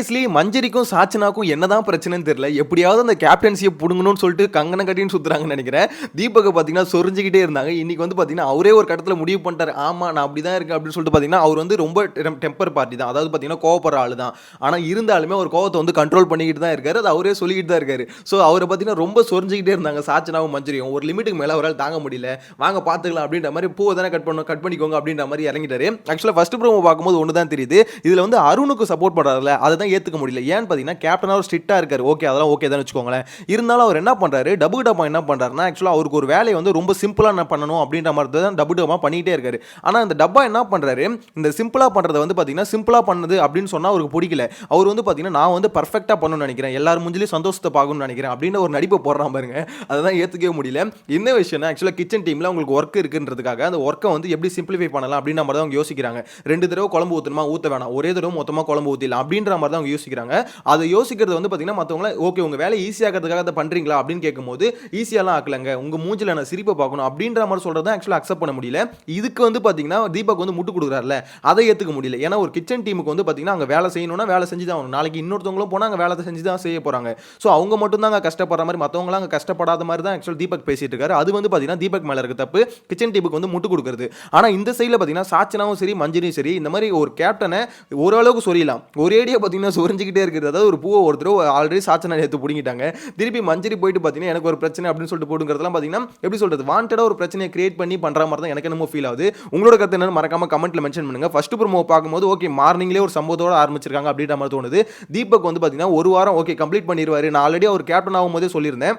Actually மஞ்சரிக்கும் சாச்சனாக்கும் என்னதான் பிரச்சனைன்னு தெரியல. எப்படியாவது அந்த கேப்டன்சியை பிடுங்கணும்னு சொல்லிட்டு கங்கன கட்டின்னு சுற்றுறாங்கன்னு நினைக்கிறேன். தீபக்கை பார்த்தீங்கன்னா சொரிஞ்சுக்கிட்டே இருந்தாங்க. இன்னைக்கு வந்து பார்த்தீங்கன்னா அவரே ஒரு கட்டத்தில் முடிவு பண்ணிட்டாரு. ஆமா நான் அப்படி தான் இருக்கேன் அப்படின்னு சொல்லிட்டு பார்த்தீங்கன்னா அவர் வந்து ரொம்ப டெம்பர் பார்ட்டி தான். அதாவது பார்த்தீங்கன்னா கோவப்படுற ஆளு தான். ஆனால் இருந்தாலுமே ஒரு கோவத்தை வந்து கண்ட்ரோல் பண்ணிக்கிட்டு தான் இருக்காரு. அது அவரே சொல்லிக்கிட்டு தான் இருக்காரு. ஸோ அவரை பார்த்தீங்கன்னா ரொம்ப சொரிஞ்சுக்கிட்டே இருந்தாங்க. சாச்சனாவும் மஞ்சரியும். ஒரு லிமிட்டுக்கு மேலே அவரால் தாங்க முடியல. வாங்க பார்த்துக்கலாம் அப்படின்ற மாதிரி பூவை தானே கட் பண்ண கட் பண்ணிக்கோங்க அப்படின்ற மாதிரி இறங்கிட்டாரு. ஆக்சுவலாக ஃபஸ்ட் ப்ரோமோ பார்க்கும்போது ஒன்று தான் தெரியுது. இதில் வந்து அருணுக்கு சப்போர்ட் பண்ணுறாருல அதை தான் ஏற்றுக்க முடியல. ஏன்னு பார்த்தீங்கன்னா கேப்டனாக ஒரு ஸ்ட்ரிக்டாக இருக்கார். ஓகே அதெல்லாம் ஓகே தான் வச்சுக்கோங்களேன். இருந்தாலும் அவர் என்ன பண்ணுறாரு டபு டப்பா என்ன பண்ணுறாருன்னா ஆக்சுவலாக அவருக்கு ஒரு வேலையை வந்து ரொம்ப சிம்பிளாக என்ன பண்ணணும் அப்படின்ற மாதிரி தான் டபு டப்பா பண்ணிகிட்டே இருக்காரு. ஆனால் இந்த டப்பா என்ன பண்ணுறாரு இந்த சிம்பிளாக பண்ணுறத வந்து பார்த்தீங்கன்னா சிம்பிளாக பண்ணது அப்படின்னு சொன்னால் அவருக்கு பிடிக்கல. அவர் வந்து பார்த்தீங்கன்னா நான் வந்து பர்ஃபெக்டாக பண்ணணும்னு நினைக்கிறேன். எல்லாரும் முஞ்சிலையும் சந்தோஷத்தை பார்க்கணும்னு நினைக்கிறேன் அப்படின்னு ஒரு நடிப்பை போடுறான் பாருங்க. அதெல்லாம் ஏற்றுக்கவே முடியல. என்ன விஷயம்னா ஆக்சுவலாக கிச்சன் டீமில் உங்களுக்கு ஒர்க் இருக்குன்றதுக்காக அந்த ஒர்க்கை வந்து எப்படி சிம்பிளிஃபை பண்ணலாம் அப்படின்ற மாதிரி தான் அவங்க யோசிக்கிறாங்க. ரெண்டு தடவை குழம்பு ஊற்றணுமா ஊற்ற வேணாம். ஒரே தடவை மொத்தமாக குழம்பு ஊற்றிடலாம் அப்படின்ற மாதிரி தான் அவங்க யோசிக்கிறாங்க. அதை யோசிக்கிறது வந்து பார்த்தீங்கன்னா மற்றவங்கள ஓகே உங்கள் வேலை ஈஸியாகிறதுக்காக அதை பண்ணுறீங்களா அப்படின்னு கேட்கும்போது ஈஸியாலாம் ஆக்கலங்க. உங்கள் மூஞ்சில் நான் சிரிப்பை பார்க்கணும். அப்படின்ற மாதிரி சொல்கிறத ஆக்சுவலாக அக்செப்ட் பண்ண முடியல. இதுக்கு வந்து பார்த்தீங்கன்னா தீபக் வந்து முட்டு கொடுக்குறாருல அதை ஏற்றுக்க முடியல. ஏன்னா ஒரு கிச்சன் டீமுக்கு வந்து பார்த்தீங்கன்னா அங்கே வேலை செய்யணும்னா வேலை செஞ்சு தான் ஆகணும். நாளைக்கு இன்னொருத்தவங்களும் போனால் அங்கே வேலை செஞ்சு தான் செய்ய போகிறாங்க ஸோ அவங்க மட்டும் தான் அங்கே கஷ்டப்படுற மாதிரி மற்றவங்களாம் அங்கே கஷ்டப்படாத மாதிரி தான் ஆக்சுவல் தீபக் பேசிட்டு இருக்காரு. அது வந்து பார்த்தீங்கன்னா தீபக் மேலே இருக்க தப்பு. கிச்சன் டீமுக்கு வந்து முட்டு கொடுக்குறது. ஆனால் இந்த சைடில் பார்த்தீங்கன்னா சாச்சனாவும் சரி மஞ்சரியும் சரி இந்த மாதிரி ஒரு கேப்டனை ஓரளவுக்கு சொரியலாம் ஒரேடியாக பார்த்தீங்கன்னா சொரிஞ்சிக்கிட்டே இருக்கிறது. அதாவது ஒரு பூவை ஒருத்தர் ஆல்ரெடி சாச்சனா எடுத்து பிடிங்கிட்டாங்க. திருப்பி மஞ்சரி போயிட்டு பார்த்தீங்கன்னா எனக்கு ஒரு பிரச்சனை அப்படின்னு சொல்லிட்டு போடுங்கிறதுலாம் பார்த்தீங்கன்னா எப்படி சொல்கிறது வாண்டடாக ஒரு பிரச்சனையை கிரியேட் பண்ணி பண்ணுற மாதிரி தான் எனக்கு என்னமோ ஃபீல் ஆகுது. உங்களோட கருத்து என்னன்னு மறக்காம கமெண்ட்ல மென்ஷன் பண்ணுங்க. ஃபஸ்ட்டு ப்ரோமோ பார்க்கும்போது ஓகே மார்னிங்லேயே ஒரு சம்பவத்தோட ஆரம்பிச்சிருக்காங்க அப்படின்ற மாதிரி தோணுது. தீபக் வந்து பார்த்தீங்கன்னா ஒரு வாரம் ஓகே கம்ப்ளீட் பண்ணிடுவார் நான் ஆல்ரெடி அவர் கேப்டன் ஆகும்போதே சொல்லியிருந்தேன்.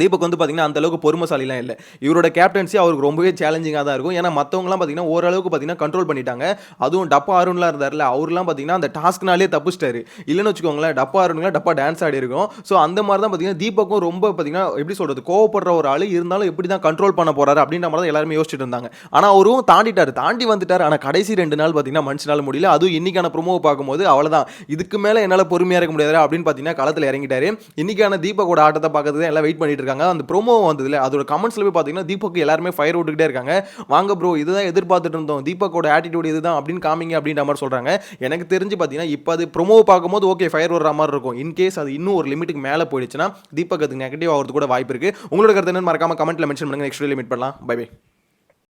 தீபக் வந்து பார்த்திங்கன்னா அந்த அளவுக்கு பொறுமைசாலிலாம் இல்லை. இவரோட கேப்டன்சி அவருக்கு ரொம்பவே சேலஞ்சிங்காக தான் இருக்கும். ஏன்னா மற்றவங்களாம் பார்த்திங்கன்னா ஓரளவுக்கு பார்த்தீங்கன்னா கண்ட்ரோல் பண்ணிட்டாங்க. அதுவும் டப்பா அருண்லாம் இருந்தார்ல அவர்லாம் பார்த்திங்கன்னா அந்த டாஸ்க்னாலே தப்பிச்சிட்டாரு. இல்லைன்னு வச்சுக்கோங்களேன் டப்பா அருண்லாம் டப்பா டான்ஸ் ஆடி இருக்கும். ஸோ அந்த மாதிரி தான் பார்த்திங்கன்னா தீபக்கும் ரொம்ப பார்த்தீங்கன்னா எப்படி சொல்கிறது கோவப்படுற ஒரு ஆள். இருந்தாலும் எப்படி தான் கண்ட்ரோல் பண்ண போகிறாரு அப்படின்ற மாதிரி தான் எல்லாருமே யோசிச்சுட்டு இருந்தாங்க. ஆனால் அவரும் தாண்டிட்டார். தாண்டி வந்துட்டார். ஆனால் கடைசி ரெண்டு நாள் பார்த்தீங்கன்னா மனுஷனால் முடியல. அதுவும் இன்னைக்கான ப்ரொமோவை பார்க்கும்போது அவ்வளோதான் இதுக்கு மேலே என்னால் பொறுமையாக இருக்க முடியாது அப்படின்னு பார்த்தீங்கன்னா களத்தில் இறங்கிட்டாரு. இன்றைக்கான தீபக்கோட ஆட்டத்தை பார்க்கறது எல்லாம் வெயிட் பண்ணிட்டு இருக்காங்க அந்த ப்ரோமோ வந்ததுல அதோட கமெண்ட்ஸ்ல போய் பார்த்தீங்கன்னா தீபக் எல்லாருமே ஃபயர் விட்டுக்கிட்டே இருக்காங்க. வாங்க ப்ரோ இதுதான் எதிர்பார்த்துட்டு இருந்தோம். தீபக்கோட ஆட்டிடியூட் இதுதான் அப்படின்னு காமிங்க அப்படின்ற மாதிரி சொல்கிறாங்க எனக்கு தெரிஞ்சு பார்த்தீங்கன்னா இப்போ அது ப்ரோமோவை பார்க்கும்போது ஓகே ஃபயர் வர்ற மாதிரி இருக்கும். இன்கேஸ் அது இன்னும் ஒரு லிமிட்டுக்கு மேலே போயிடுச்சுன்னா தீபக் அதுக்கு நெகட்டிவ் ஆகிறது கூட வாய்ப்பு இருக்குது உங்களோட கருத்து என்னன்னு மறக்காம கமெண்ட்ல மென்ஷன் பண்ணுங்க. நெக்ஸ்ட் லிமிட் பண்ணலாம். Bye bye